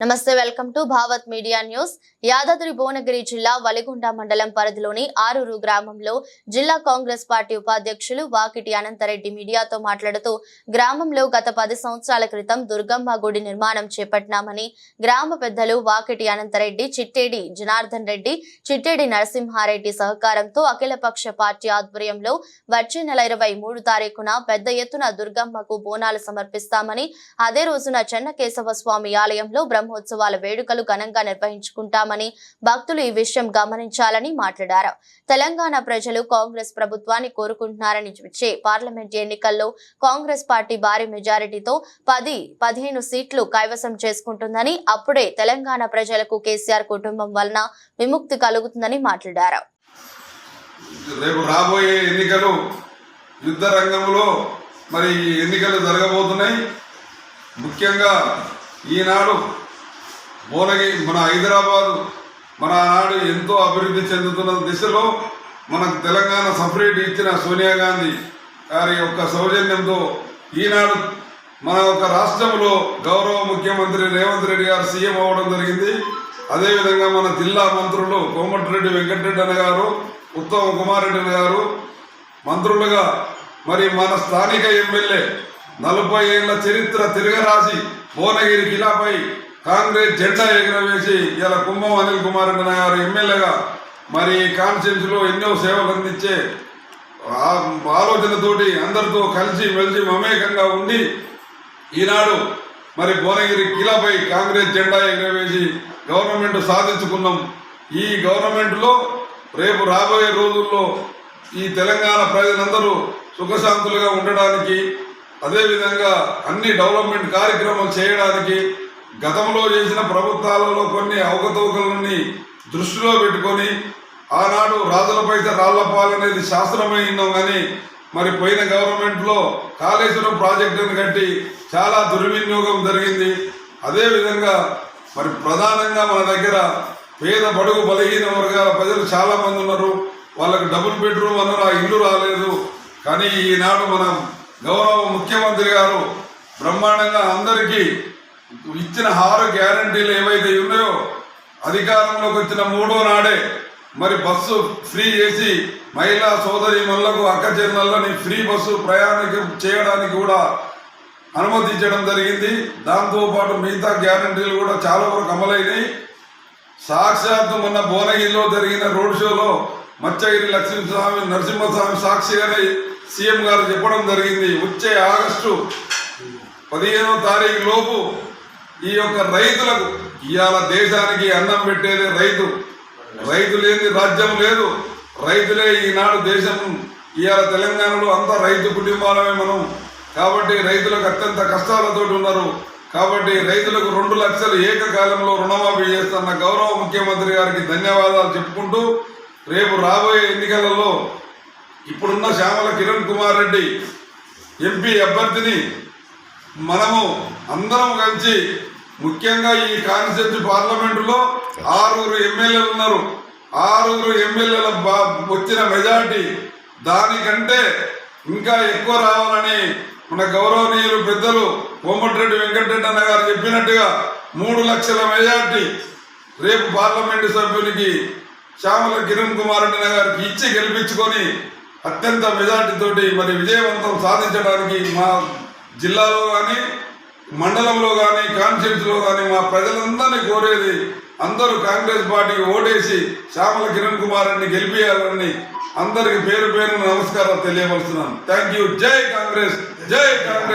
నమస్తే welcome to Bhavat media news. Yadadri Bhuvanagiri జిల్లా వలిగొండ మండలం పరిధిలోని ఆరూరు గ్రామంలో జిల్లా కాంగ్రెస్ పార్టీ ఉపాధ్యక్షులు వాకిటి అనంతరెడ్డి మీడియాతో మాట్లాడుతూ గ్రామంలో గత పది సంవత్సరాల క్రితం దుర్గమ్మ గుడి నిర్మాణం చేపట్టినామని గ్రామ పెద్దలు వాకిటి అనంతరెడ్డి చిట్టేడి జనార్దన్ రెడ్డి చిట్టేడి నరసింహారెడ్డి సహకారంతో అఖిలపక్ష పార్టీ ఆధ్వర్యంలో వచ్చే నెల ఇరవై మూడు తారీఖున పెద్ద ఎత్తున దుర్గమ్మకు బోనాలు సమర్పిస్తామని అదే రోజున చెన్నకేశవ స్వామి ఆలయంలో బ్రహ్మ బ్రహ్మోత్సవాల వేడుకలు ఘనంగా నిర్వహించుకుంటామని భక్తులు ఈ విషయం గమనించాలని మాట్లాడారు. తెలంగాణ ప్రజలు కాంగ్రెస్ ప్రభుత్వాన్ని కోరుకుంటున్నారని వచ్చే పార్లమెంట్ ఎన్నికల్లో కాంగ్రెస్ పార్టీ భారీ మెజారిటీతో పది పదిహేను సీట్లు కైవసం చేసుకుంటుందని అప్పుడే తెలంగాణ ప్రజలకు కేసీఆర్ కుటుంబం వలన విముక్తి కలుగుతుందని మాట్లాడారు. రేపు రాబోయే ఎన్నికలు యుద్ధ రంగంలో మరి ఎన్నికలు జరగబోతున్నాయి. ముఖ్యంగా ఈనాడు భువనగిరి మన హైదరాబాదు మన ఆనాడు ఎంతో అభివృద్ధి చెందుతున్న దిశలో మనకు తెలంగాణ సపరేట్ ఇచ్చిన సోనియా గాంధీ గారి యొక్క సౌజన్యంతో ఈనాడు మన యొక్క రాష్ట్రంలో గౌరవ ముఖ్యమంత్రి రేవంత్ రెడ్డి గారు సీఎం అవ్వడం జరిగింది. అదేవిధంగా మన జిల్లా మంత్రులు కోమటిరెడ్డి వెంకటరెడ్డి అన్న గారు ఉత్తమ కుమార్ రెడ్డి అన్న గారు మంత్రులుగా మరి మన స్థానిక ఎమ్మెల్యే నలభై ఏళ్ళ చరిత్ర తిరగరాసి భువనగిరి కిలాపై కాంగ్రెస్ జెండా ఎగురవేసి ఇలా కుంభం అనిల్ కుమార్ రెడ్డి గారు ఎమ్మెల్యేగా మరి కాన్స్టిట్యూన్సీలో ఎన్నో సేవలు అందించే ఆలోచనతోటి అందరితో కలిసి మెలిసి మమేకంగా ఉండి ఈనాడు మరి భువనగిరి కిలాపై కాంగ్రెస్ జెండా ఎగురవేసి గవర్నమెంట్ సాధించుకున్నాం. ఈ గవర్నమెంట్లో రేపు రాబోయే రోజుల్లో ఈ తెలంగాణ ప్రజలందరూ సుఖశాంతులుగా ఉండడానికి అదేవిధంగా అన్ని డెవలప్మెంట్ కార్యక్రమాలు చేయడానికి గతంలో చేసిన ప్రభుత్వాలలో కొన్ని అవకతవకలని దృష్టిలో పెట్టుకొని ఆనాడు రాజుల పైస రాళ్ళపాలనేది శాస్త్రమై ఉన్నాం కానీ మరి పోయిన గవర్నమెంట్లో కాళేశ్వరం ప్రాజెక్టును కట్టి చాలా దుర్వినియోగం జరిగింది. అదేవిధంగా మరి ప్రధానంగా మన దగ్గర పేద బడుగు బలహీన వర్గాల ప్రజలు చాలామంది ఉన్నారు. వాళ్ళకి డబుల్ బెడ్రూమ్ అన్నారు ఆ ఇల్లు రాలేదు. కానీ ఈనాడు మన గౌరవ ముఖ్యమంత్రి గారు బ్రహ్మాండంగా అందరికీ ఇచ్చిన ఆరు గ్యారంటీలు ఏవైతే ఉన్నాయో అధికారంలోకి వచ్చిన మూడో నాడే మరి బస్సు ఫ్రీ చేసి మహిళా సోదరి మళ్ళకు అక్క చెల్లెళ్ళని ఫ్రీ బస్సు ప్రయాణికి చేయడానికి కూడా అనుమతించడం జరిగింది. దాంతోపాటు మిగతా గ్యారంటీలు కూడా చాలా వరకు అమలైనవి సాక్షాత్తు మొన్న భువనగిరిలో జరిగిన రోడ్ షోలో మచ్చగిరి లక్ష్మీస్వామి నరసింహస్వామి సాక్షిగానే సీఎం గారు చెప్పడం జరిగింది. వచ్చే ఆగస్టు పదిహేనో తారీఖు లోపు ఈ యొక్క రైతులకు ఇవాళ దేశానికి అన్నం పెట్టేది రైతు. రైతు లేని రాజ్యం లేదు. రైతులే ఈనాడు దేశం. ఇవాళ తెలంగాణలో అంతా రైతు కుటుంబాలమే మనం. కాబట్టి రైతులకు అత్యంత కష్టాలతో ఉన్నారు. కాబట్టి రైతులకు రెండు లక్షలు ఏకకాలంలో రుణమాఫీ చేస్తున్న గౌరవ ముఖ్యమంత్రి గారికి ధన్యవాదాలు చెప్పుకుంటూ రేపు రాబోయే ఎన్నికలలో ఇప్పుడున్న శ్యామల కిరణ్ కుమార్ రెడ్డి ఎంపీ అభ్యర్థిని మనము అందరం కలిసి ముఖ్యంగా ఈ కాన్స్టిట్యూన్సీ పార్లమెంటులో ఆరుగురు ఎమ్మెల్యేలు ఉన్నారు. ఆరుగురు ఎమ్మెల్యేల బా- వచ్చిన మెజార్టీ దానికంటే ఇంకా ఎక్కువ రావాలని మన గౌరవనీయులు పెద్దలు కోమటిరెడ్డి వెంకటరెడ్డి అన్న గారు చెప్పినట్టుగా మూడు లక్షల మెజార్టీ రేపు పార్లమెంటు సభ్యునికి శ్యామల కిరణ్ కుమార్ రెడ్డి అన్న గారికి ఇచ్చి గెలిపించుకొని అత్యంత మెజార్టీతోటి మరి విజయవంతం సాధించడానికి మా జిల్లాలో కానీ మండలంలో కానీ కాన్స్టిట్యూన్సీలో కానీ మా ప్రజలందరినీ కోరేది అందరూ కాంగ్రెస్ పార్టీకి ఓటేసి శ్యామల కిరణ్ కుమార్ అన్ని గెలిపించాలని అందరికి పేరు పేరు నమస్కారం తెలియవలసినాను థ్యాంక్ యూ. జై కాంగ్రెస్. జై కాంగ్రెస్.